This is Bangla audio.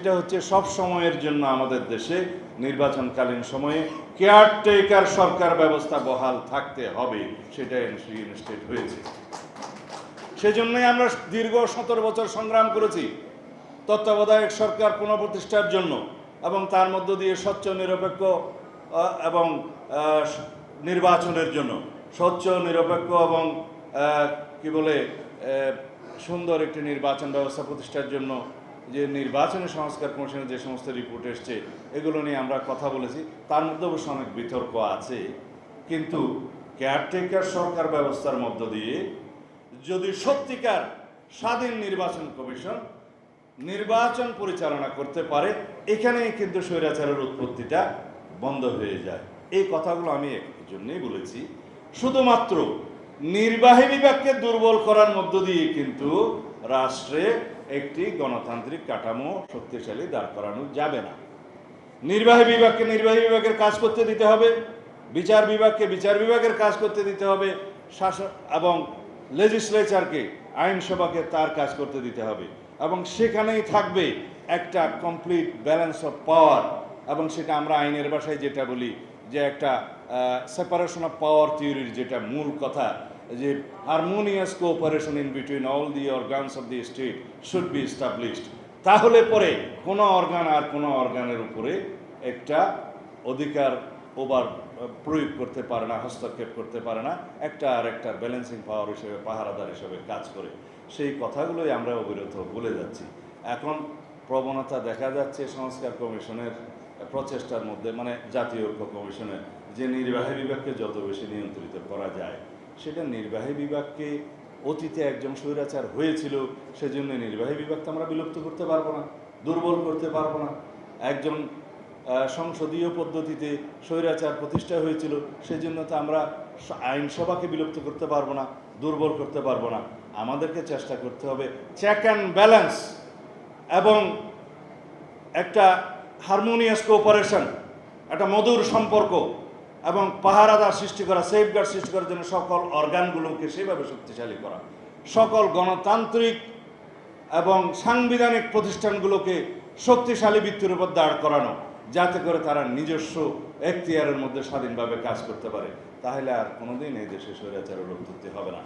এটা হচ্ছে সব সময়ের জন্য আমাদের দেশে নির্বাচনকালীন সময়ে কেয়ারটেকার সরকার ব্যবস্থা বহাল থাকতে হবে সেটা ইনস্টেট হয়েছে। সেজন্যই আমরা দীর্ঘ সতেরো বছর সংগ্রাম করেছি। তত্ত্বাবধায়ক সরকার পুনঃপ্রতিষ্ঠার জন্য এবং তার মধ্য দিয়ে স্বচ্ছ, নিরপেক্ষ এবং নির্বাচনের জন্য। স্বচ্ছ, নিরপেক্ষ এবং কি বলে সুন্দর একটি নির্বাচন ব্যবস্থা প্রতিষ্ঠার জন্য যে নির্বাচনী সংস্কার কমিশনের যে সমস্ত রিপোর্ট এসছে, এগুলো নিয়ে আমরা কথা বলেছি। তার মধ্যে অবশ্য অনেক বিতর্ক আছে। কিন্তু কেয়ারটেকার সরকার ব্যবস্থার মধ্য দিয়ে যদি সত্যিকার স্বাধীন নির্বাচন কমিশন নির্বাচন পরিচালনা করতে পারে এখানেই কিন্তু স্বৈরাচারের উৎপত্তিটা বন্ধ হয়ে যায়। এই কথাগুলো আমি জন্যই বলেছি। শুধুমাত্র নির্বাহী বিভাগকে দুর্বল করার মধ্য দিয়ে কিন্তু রাষ্ট্রে একটি গণতান্ত্রিক কাঠামো শক্তিশালী দাঁড় করানো যাবে না। নির্বাহী বিভাগকে নির্বাহী বিভাগের কাজ করতে দিতে হবে, বিচার বিভাগকে বিচার বিভাগের কাজ করতে দিতে হবে, শাসন এবং লেজিসলেচারকে আইনসভাকে তার কাজ করতে দিতে হবে এবং সেখানেই থাকবে একটা কমপ্লিট ব্যালেন্স অফ পাওয়ার এবং সেটা আমরা আইনের ভাষায় যেটা বলি যে একটা সেপারেশন অফ পাওয়ার থিওরির যেটা মূল কথা যে harmonious cooperation in between all the organs of the state should be established তাহলে পরে কোনো অর্গান আর কোনো অর্গানের উপরে একটা অধিকার ওভার প্রয়োগ করতে পারে না, হস্তক্ষেপ করতে পারে না, একটা আর একটা ব্যালেন্সিং পাওয়ার হিসেবে, পাহারাদার হিসেবে কাজ করে। সেই কথাগুলোই আমরা অবিরত বলে যাচ্ছি। এখন প্রবণতা দেখা যাচ্ছে সংস্কার কমিশনের প্রচেষ্টার মধ্যে মানে জাতীয় ঐক্য কমিশনের, যে নির্বাহী বিভাগকে যত বেশি নিয়ন্ত্রিত করা যায় সেটা নির্বাহী বিভাগকে অতীতে একজন স্বৈরাচার হয়েছিল, সেজন্য নির্বাহী বিভাগকে আমরা বিলুপ্ত করতে পারব না, দুর্বল করতে পারব না। একজন সংসদীয় পদ্ধতিতে স্বৈরাচার প্রতিষ্ঠা হয়েছিল, সেজন্য তো আমরা আইনসভাকে বিলুপ্ত করতে পারব না, দুর্বল করতে পারব না। আমাদেরকে চেষ্টা করতে হবে চেক অ্যান্ড ব্যালেন্স এবং একটা হারমোনিয়াস কোঅপারেশন একটা মধুর সম্পর্ক। এবং পাহারাদার সৃষ্টি করা সেফগার্ড সৃষ্টি করার জন্য সকল অর্গানগুলোকে সেভাবে শক্তিশালী করা। সকল গণতান্ত্রিক এবং সাংবিধানিক প্রতিষ্ঠানগুলোকে শক্তিশালী বৃত্তির উপর দাঁড় করানো, যাতে করে তারা নিজস্ব এখতিয়ারের মধ্যে স্বাধীনভাবে কাজ করতে পারে। তাহলে আর কোনোদিন এই দেশে স্বৈরাচারের উৎপত্তি হবে না।